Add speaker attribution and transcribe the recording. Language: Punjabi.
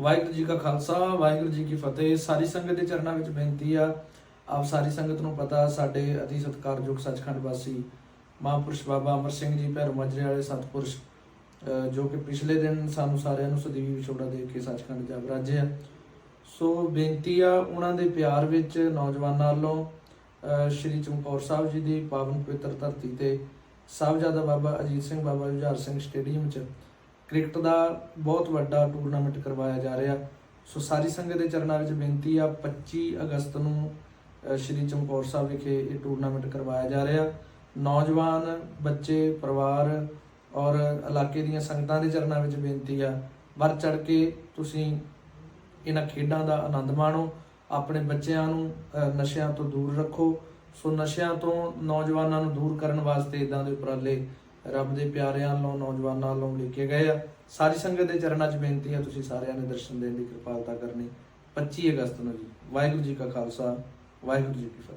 Speaker 1: ਵਾਹਿਗੁਰੂ ਜੀ ਕਾ ਖਾਲਸਾ, ਵਾਹਿਗੁਰੂ ਜੀ ਕੀ ਫਤਿਹ। ਸਾਰੀ ਸੰਗਤ ਦੇ ਚਰਨਾਂ ਵਿੱਚ ਬੇਨਤੀ ਆ, ਆਪ ਸਾਰੀ ਸੰਗਤ ਨੂੰ ਪਤਾ, ਸਾਡੇ ਅਤੀ ਸਤਿਕਾਰਯੋਗ ਸੱਚਖੰਡ ਵਾਸੀ ਮਹਾਂਪੁਰਸ਼ ਬਾਬਾ ਅਮਰ ਸਿੰਘ ਜੀ, ਭੈਰੋ ਮਾਜਰੇ ਵਾਲੇ ਸਤਪੁਰਸ਼, ਅਹ, ਜੋ ਕਿ ਪਿਛਲੇ ਦਿਨ ਸਾਨੂੰ ਸਾਰਿਆਂ ਨੂੰ ਸਦੀਵੀ ਵਿਛੋੜਾ ਦੇ ਕੇ ਸੱਚਖੰਡ ਜਾ ਬਰਾਜੇ ਆ। ਸੋ ਬੇਨਤੀ ਆ, ਉਹਨਾਂ ਦੇ ਪਿਆਰ ਵਿੱਚ ਨੌਜਵਾਨਾਂ ਵੱਲੋਂ ਸ਼੍ਰੀ ਚਮਕੌਰ ਸਾਹਿਬ ਜੀ ਦੀ ਪਾਵਨ ਪਵਿੱਤਰ ਧਰਤੀ ਤੇ ਸਾਹਿਬਜ਼ਾਦਾ ਬਾਬਾ ਅਜੀਤ ਸਿੰਘ, ਬਾਬਾ ਜੁਝਾਰ ਸਿੰਘ ਸਟੇਡੀਅਮ 'ਚ ਕ੍ਰਿਕਟ ਦਾ ਬਹੁਤ ਵੱਡਾ ਟੂਰਨਾਮੈਂਟ ਕਰਵਾਇਆ ਜਾ ਰਿਹਾ। ਸੋ ਸਾਰੀ ਸੰਗਤ ਦੇ ਚਰਨਾਂ ਵਿੱਚ ਬੇਨਤੀ ਆ 25 ਅਗਸਤ ਨੂੰ ਸ਼੍ਰੀ ਚਮਕੌਰ ਸਾਹਿਬ ਵਿਖੇ ਇਹ ਟੂਰਨਾਮੈਂਟ ਕਰਵਾਇਆ ਜਾ ਰਿਹਾ। ਨੌਜਵਾਨ, ਬੱਚੇ, ਪਰਿਵਾਰ ਔਰ ਇਲਾਕੇ ਦੀਆਂ ਸੰਗਤਾਂ ਦੇ ਚਰਨਾਂ ਵਿੱਚ ਬੇਨਤੀ ਆ ਵੱਧ ਚੜ ਕੇ ਤੁਸੀਂ ਇਹਨਾਂ ਖੇਡਾਂ ਦਾ ਆਨੰਦ ਮਾਣੋ, ਆਪਣੇ ਬੱਚਿਆਂ ਨੂੰ ਨਸ਼ਿਆਂ ਤੋਂ ਦੂਰ ਰੱਖੋ। ਸੋ ਨਸ਼ਿਆਂ ਤੋਂ ਨੌਜਵਾਨਾਂ ਨੂੰ ਦੂਰ ਕਰਨ ਵਾਸਤੇ ਇਦਾਂ ਦੇ ਉਪਰਾਲੇ ਰੱਬ ਦੇ ਪਿਆਰਿਆਂ ਵੱਲੋਂ ਨੌਜਵਾਨਾਂ ਵੱਲੋਂ ਲਿਖੇ ਗਏ ਆ। ਸਾਰੀ ਸੰਗਤ ਦੇ ਚਰਨਾਂ 'ਚ ਬੇਨਤੀ ਆ, ਤੁਸੀਂ ਸਾਰਿਆਂ ਨੇ ਦਰਸ਼ਨ ਦੇਣ ਦੀ ਕਿਰਪਾਲਤਾ ਕਰਨੀ। 25 ਅਗਸਤ ਨੂੰ ਜੀ, ਵਾਹਿਗੁਰੂ ਜੀ ਕਾ ਖਾਲਸਾ, ਵਾਹਿਗੁਰੂ ਜੀ ਕੀ ਫਤਿਹ।